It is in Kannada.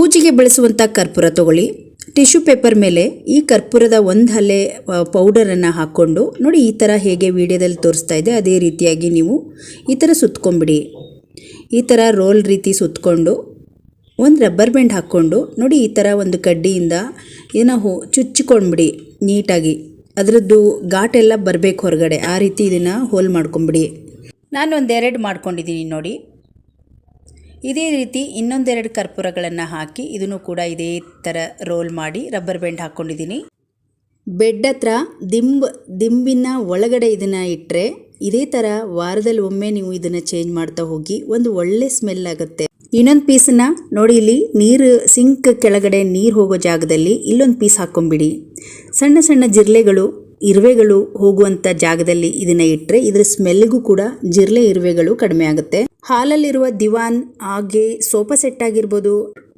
ಪೂಜೆಗೆ ಬಳಸುವಂಥ ಕರ್ಪೂರ ತಗೊಳ್ಳಿ. ಟಿಶ್ಯೂ ಪೇಪರ್ ಮೇಲೆ ಈ ಕರ್ಪೂರದ ಒಂದು ಹಲೆ ಪೌಡರನ್ನು ಹಾಕ್ಕೊಂಡು ನೋಡಿ ಈ ಥರ ಹೇಗೆ ವಿಡಿಯೋದಲ್ಲಿ ತೋರಿಸ್ತಾ ಇದೆ. ಅದೇ ರೀತಿಯಾಗಿ ನೀವು ಈ ಥರ ಸುತ್ಕೊಂಬಿಡಿ ಈ ಥರ ರೋಲ್ ರೀತಿ ಸುತ್ತಕೊಂಡು ಒಂದು ರಬ್ಬರ್ ಬ್ಯಾಂಡ್ ಹಾಕ್ಕೊಂಡು ನೋಡಿ ಈ ಥರ ಒಂದು ಕಡ್ಡಿಯಿಂದ ಏನೋ ಹೋ, ಚುಚ್ಚಿಕೊಂಡ್ಬಿಡಿ ನೀಟಾಗಿ. ಅದರದ್ದು ಘಾಟೆಲ್ಲ ಬರಬೇಕು ಹೊರಗಡೆ. ಆ ರೀತಿ ಇದನ್ನು ಹೋಲ್ ಮಾಡ್ಕೊಂಬಿಡಿ ನಾನು ಒಂದೆರಡು ಮಾಡ್ಕೊಂಡಿದ್ದೀನಿ ನೋಡಿ. ಇದೇ ರೀತಿ ಇನ್ನೊಂದೆರಡು ಕರ್ಪೂರಗಳನ್ನು ಹಾಕಿ ಇದನ್ನು ಕೂಡ ಇದೇ ಥರ ರೋಲ್ ಮಾಡಿ ರಬ್ಬರ್ ಬ್ಯಾಂಡ್ ಹಾಕ್ಕೊಂಡಿದ್ದೀನಿ ಬೆಡ್ ಹತ್ರ ದಿಂಬ್, ದಿಂಬಿನ ಒಳಗಡೆ ಇದನ್ನು ಇಟ್ಟರೆ ಇದೇ ಥರ ವಾರದಲ್ಲಿ ಒಮ್ಮೆ ನೀವು ಇದನ್ನು ಚೇಂಜ್ ಮಾಡ್ತಾ ಹೋಗಿ ಒಂದು ಒಳ್ಳೆ ಸ್ಮೆಲ್ ಆಗುತ್ತೆ. ಇನ್ನೊಂದು ಪೀಸನ್ನ ನೋಡಿ ಇಲ್ಲಿ ನೀರು ಸಿಂಕ್ ಕೆಳಗಡೆ ನೀರು ಹೋಗೋ ಜಾಗದಲ್ಲಿ ಇಲ್ಲೊಂದು ಪೀಸ್ ಹಾಕ್ಕೊಂಬಿಡಿ ಸಣ್ಣ ಸಣ್ಣ ಜಿರ್ಲೆಗಳು ಇರುವೆಗಳು ಹೋಗುವಂತ ಜಾಗದಲ್ಲಿ ಇದನ್ನ ಇಟ್ಟರೆ ಇದ್ರ ಸ್ಮೆಲ್ಗೂ ಕೂಡ ಜಿರ್ಲೆ ಇರುವೆಗಳು ಕಡಿಮೆ ಆಗುತ್ತೆ. ಹಾಲಲ್ಲಿರುವ ದಿವಾನ್ ಹಾಗೆ ಸೋಫಾ ಸೆಟ್ ಆಗಿರ್ಬೋದು